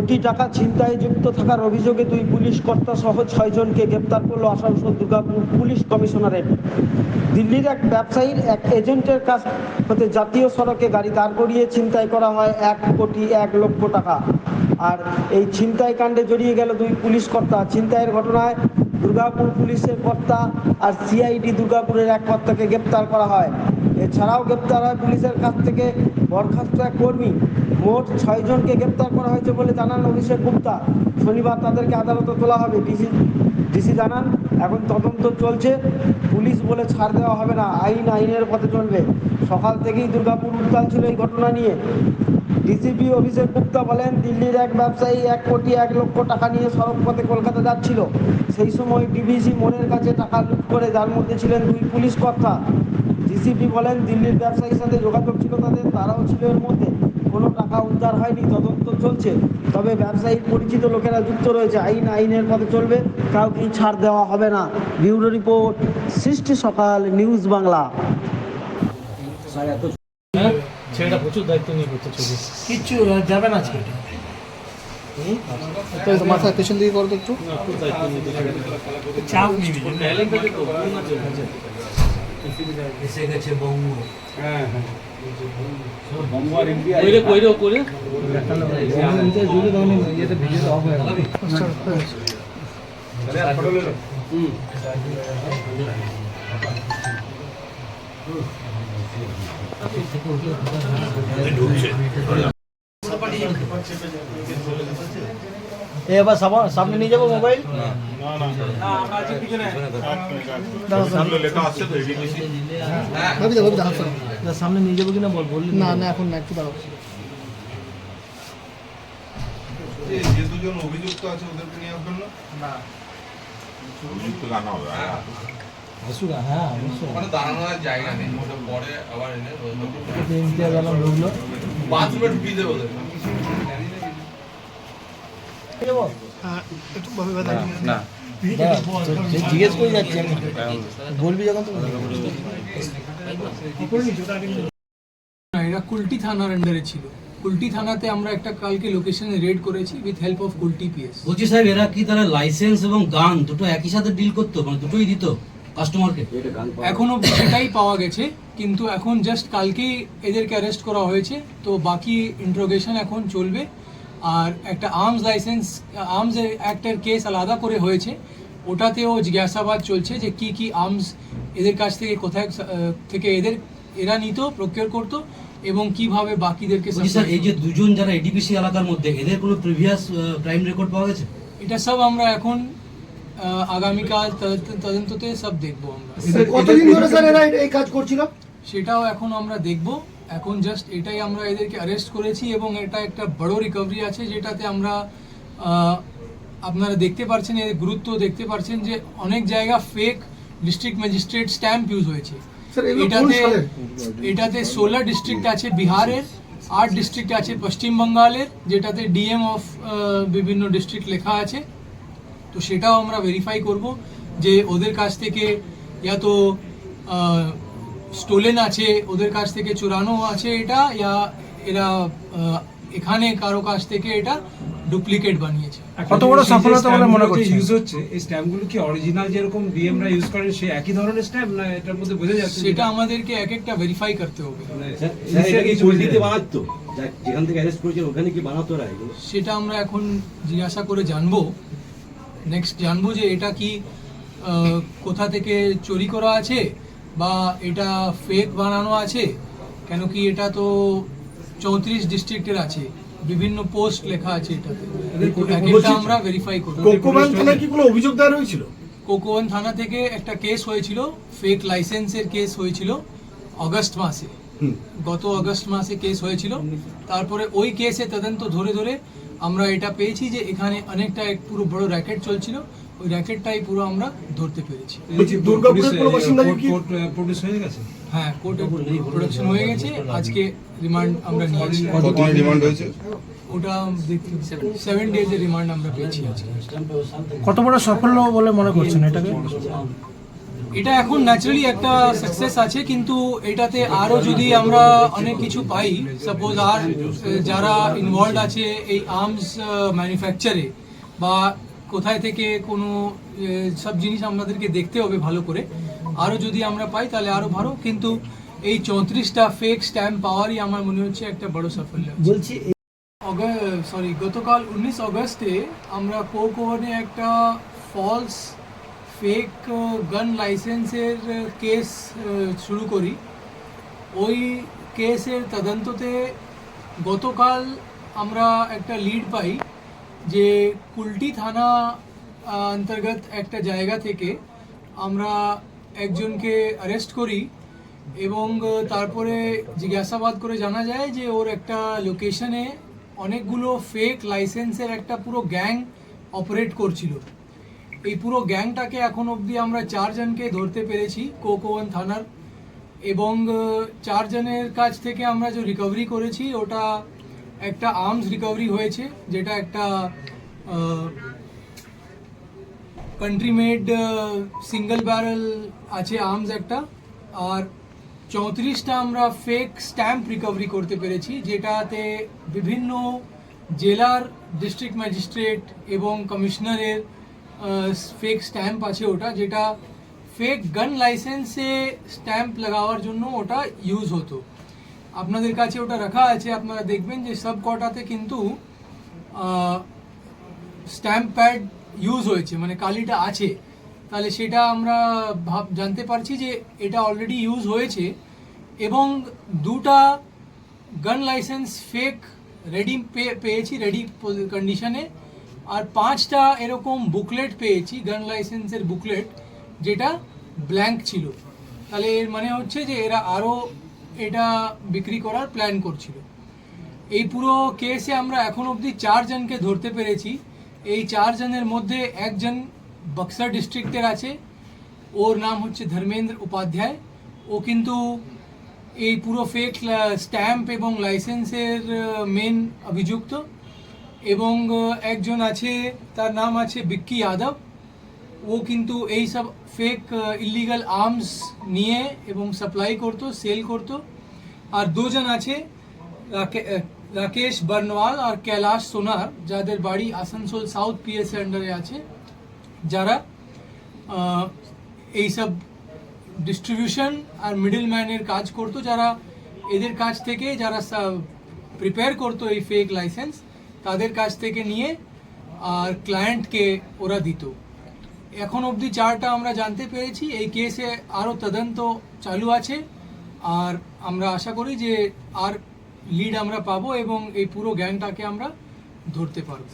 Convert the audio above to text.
কোটি টাকা ছিনতাই যুক্ত থাকার অভিযোগে দুই পুলিশ কর্তা সহ ছয়জনকে গ্রেপ্তার করল আসানসোল দুর্গাপুর পুলিশ কমিশনারেট। দিল্লির এক ব্যবসায়ীর এক এজেন্টের কাছ হতে জাতীয় সড়কে গাড়ি দাঁড় করিয়ে ছিনতাই করা হয় এক কোটি এক লক্ষ টাকা। আর এই ছিনতাই কাণ্ডে জড়িয়ে গেল দুই পুলিশ কর্তা। ছিনতাইয়ের ঘটনায় দুর্গাপুর পুলিশের কর্তা আর সিআইডি দুর্গাপুরের এক কর্তাকে গ্রেপ্তার করা হয়। এছাড়াও গ্রেপ্তার হয় পুলিশের কাছ থেকে বরখাস্ত এক কর্মী। মোট ছয়জনকে গ্রেপ্তার করা হয়েছে বলে জানান অভিষেক গুপ্তা। শনিবার তাদেরকে আদালতে তোলা হবে। ডিসি ডিসি জানান, এখন তদন্ত চলছে। পুলিশ বলে ছাড় দেওয়া হবে না। আইন আইনের পথে চলবে। সকাল থেকেই দুর্গাপুর উত্তাল ছিল এই ঘটনা নিয়ে। ডিসিপি অভিষেক গুপ্তা বলেন, দিল্লির এক ব্যবসায়ী এক কোটি এক লক্ষ টাকা নিয়ে সড়ক পথে কলকাতা যাচ্ছিল। সেই সময় ডিভিসি মোড়ের কাছে টাকা লুট করে যার মধ্যে ছিলেন দুই পুলিশ কর্তা। ডিসিপি বলেন দিল্লির ব্যবসায়ীর সাথে যোগাযোগ ছিল তাদের তারাও ছিল এর মধ্যে। কোনো টাকা উদ্ধার হয়নি তদন্ত চলছে। তবে ব্যবসায়ীর পরিচিত লোকেরা যুক্ত রয়েছে। আইন আইনের পথে চলবে কাউকেই ছাড় দেওয়া হবে না। ব্যুরো রিপোর্ট সৃষ্টি সকাল নিউজ বাংলা। হ্যাঁ? ছেলেটা প্রচুর দায়িত্ব নিয়ে করতে ছবি। কিচ্ছু যাবে না আজকে। তো তো মাথার পেছন দিকে করো তো একটু না, খুব দায়িত্ব নিয়ে করতে চাপ নিবি ট্যালেন্ট আছে তো গুণ আছে আছে। এসে গেছে বঙ্গ কইরে কইরে ও করে এ সামনে- নিয়ে যাব মোবাইল? সামনে নিয়ে যাব কিনা বল বললি না না। এখন না একটু দাঁড়াও। যে দুজন অভিযুক্ত আছে ওদেরকে নিয়ে আসবেন না? অভিযুক্ত আনা হবে আসুক হ্যাঁ অবশ্যই। দাঁড়ানোর জায়গা নেই পরে আবার এনে ওদের। জিজ্ঞেস করে যাচ্ছি আমি। বলবি যখন তো না এরা কুলটি থানার আন্ডারে ছিল। কুলটি থানাতে আমরা একটা কালকে লোকেশনে রেড করেছি with help of Kulti PS বলছি সাহেব এরা কি তারা লাইসেন্স এবং গান দুটো একই সাথে ডিল করতো? মানে দুটোই দিত কাস্টমারকে এখনও সেটাই পাওয়া গেছে কিন্তু এখন জাস্ট কালকেই এদেরকে অ্যারেস্ট করা হয়েছে তো বাকি ইন্ট্রোগেশন এখন চলবে। আর একটা আর্মস লাইসেন্স আর্মস অ্যাক্টের কেস আলাদা করে হয়েছে। ওটাতেও জিজ্ঞাসাবাদ চলছে যে কি কি আর্মস এদের কাছ থেকে কোথায় থেকে এদের এরা নিত প্রকিওর করতো এবং কীভাবে বাকিদেরকে স্যার এই যে দুজন যারা এডিপিসি এলাকার মধ্যে এদের কোনো প্রিভিয়াস ক্রাইম রেকর্ড পাওয়া গেছে? এটা সব আমরা এখন আহ, আগামীকাল তদন্ততে সব দেখব আমরা। কতদিন ধরে স্যার এরা এই- এই কাজ করছিল? সেটাও এখন আমরা দেখব। এখন জাস্ট এটাই আমরা এদেরকে অ্যারেস্ট করেছি এবং এটা একটা বড় রিকভারি আছে যেটাতে আমরা আপনারা দেখতে পাচ্ছেন এর গুরুত্ব দেখতে পাচ্ছেন যে অনেক জায়গা fake district magistrate stamp use হয়েছে। এটাতে এটাতে ষোলো ডিস্ট্রিক্ট আছে বিহারের আট ডিস্ট্রিক্ট আছে পশ্চিম বাঙ্গালের যেটাতে ডিএম অফ বিভিন্ন ডিস্ট্রিক্ট লেখা আছে। তো সেটাও আমরা ভেরিফাই করব যে ওদের কাছ থেকে ইয়া তো স্টোলেন আছে ওদের কাছ থেকে চোরানো আছে এটা ইয়া এরা এখানে কারও কাছ থেকে এটা ডুপ্লিকেট বানিয়েছে। কত বড় সফলতা বলে মনে করছেন? ইউজ হচ্ছে এই স্ট্যাম্পগুলো কি অরিজিনাল যেরকম ডিএমরা ইউজ করে সেই একই ধরনের স্ট্যাম্প না এটার মধ্যে বোঝা যাচ্ছে সেটা আমাদেরকে এক একটা ভেরিফাই করতে হবে। মানে এটা কি। চলতিতে বানাতো যেখান থেকে অ্যারেস্ট করেছে ওখানে কি বানাতো এগুলো সেটা আমরা এখন জিজ্ঞাসা করে জানব। নেক্সট জানব যে এটা কি আহ, কোথা থেকে চুরি করা আছে? বা এটা ফেক বানানো আছে? কেন কি এটা তো চৌত্রিশ ডিস্ট্রিক্টের আছে। বিভিন্ন পোস্ট লেখা আছে এটাতে। একটা আমরা ভেরিফাই করব। কোকোম্যান থানায় কি কোনো অভিযোগ দেওয়া হয়েছিল? কোকোয়ান থানা থেকে একটা কেস হয়েছিল ফেক লাইসেন্সের কেস হয়েছিল অগস্ট মাসে। গত অগস্ট মাসে কেস হয়েছিল। তারপরে ওই কেসে তদন্ত ধরে ধরে আমরা এটা পেয়েছি যে এখানে অনেকটা এক পুরো বড় র্যাকেট চলছিল। ওই র্যাকেটটাই পুরো আমরা ধরতে পেরেছি। হয়ে গেছে? হ্যাঁ কোর্টে প্রোডাকশন হয়ে গেছে আজকে রিমান্ড আমরা নিয়েছি। কতদিন রিমান্ড হয়েছে? ওটা সেভেন ডেজের রিমান্ড আমরা পেয়েছি আজকে। কত বড় সাফল্য বলে মনে করছেন এটাকে? এটা এখন ন্যাচারালি একটা সাকসেস আছে কিন্তু এটাতে আরও যদি আমরা অনেক কিছু পাই সাপোজ আর যারা ইনভলভ আছে এই আর্মস ম্যানুফ্যাকচারে বা কোথায় থেকে কোনো সব জিনিস আমাদেরকে দেখতে হবে ভালো করে। আরও যদি আমরা পাই তাহলে আরও ভালো কিন্তু এই চৌত্রিশটা ফেক স্ট্যাম্প পাওয়ারই আমার মনে হচ্ছে একটা বড় সাফল্য বলছি সরি গতকাল উনিশ অগস্টে আমরা কোক ওভানে একটা ফলস ফেক গান লাইসেন্সের কেস শুরু করি। ওই কেসের তদন্ততে গতকাল আমরা একটা লিড পাই। যে কুলটি থানা অন্তর্গত একটা জায়গা থেকে আমরা একজনকে অ্যারেস্ট করি এবং তারপরে জিজ্ঞাসাবাদ করে জানা যায় যে ওর একটা লোকেশনে অনেকগুলো ফেক লাইসেন্সের একটা পুরো গ্যাং অপারেট করছিল। এই পুরো গ্যাংটাকে এখন অবধি আমরা চারজনকে ধরতে পেরেছি কোকোয়ান থানার এবং চারজনের কাছ থেকে আমরা যে রিকভারি করেছি ওটা একটা আর্মস রিকভারি হয়েছে, যেটা একটা কান্ট্রি মেড সিঙ্গেল ব্যারেল আছে আর্মস একটা। আর চৌত্রিশটা আমরা ফেক স্ট্যাম্প রিকভারি করতে পেরেছি, যেটাতে বিভিন্ন জেলার ডিস্ট্রিক্ট ম্যাজিস্ট্রেট এবং কমিশনারের ফেক স্ট্যাম্প আছে ওটা, যেটা ফেক গান লাইসেন্সে স্ট্যাম্প লাগাওয়ার জন্য ওটা ইউজ হতো। আপনাদের কাছে ওটা রাখা আছে, আপনারা দেখবেন যে সব কটাতে কিন্তু স্ট্যাম্প প্যাড ইউজ হয়েছে মানে কালিটা আছে। তাহলে সেটা আমরা ভাব, জানতে পারছি যে এটা অলরেডি ইউজ হয়েছে এবং দুটা গান লাইসেন্স ফেক রেডি পেয়েছি রেডি কন্ডিশনে আর পাঁচটা এরকম বুকলেট পেয়েছি গান লাইসেন্সের বুকলেট যেটা ব্ল্যাঙ্ক ছিল। তাহলে এর মানে হচ্ছে যে এরা আরও এটা বিক্রি করার প্ল্যান করছিল। এই পুরো কেসে আমরা এখন অবধি চারজনকে ধরতে পেরেছি। এই চারজনের মধ্যে একজন বক্সার ডিস্ট্রিক্টের আছে। ওর নাম হচ্ছে ধর্মেন্দ্র উপাধ্যায়। ও কিন্তু এই পুরো ফেক স্ট্যাম্প এবং লাইসেন্সের মেন অভিযুক্ত। এবং একজন আছে, তার নাম আছে বিক্কি যাদব। ও কিন্তু এই সব ফেক ইলিগাল আর্মস নিয়ে এবং সাপ্লাই করতো সেল করতো। আর দুজন আছে রাকে- রাকেশ বর্নওয়াল আর কৈলাশ সোনার যাদের বাড়ি আসানসোল সাউথ পিএসএ আন্ডারে আছে। যারা আহ, এইসব ডিস্ট্রিবিউশন আর মিডল ম্যানের কাজ করতো যারা এদের কাছ থেকে যারা প্রিপেয়ার করতো এই ফেক লাইসেন্স তাদের কাছ থেকে নিয়ে আর ক্লায়েন্টকে ওরা দিত। এখন অবধি চারটা আমরা জানতে পেরেছি। এই কেসে আরও তদন্ত চালু আছে। আর আমরা আশা করি যে আর লিড আমরা পাবো এবং এই পুরো গ্যাংটাকে আমরা ধরতে পারব।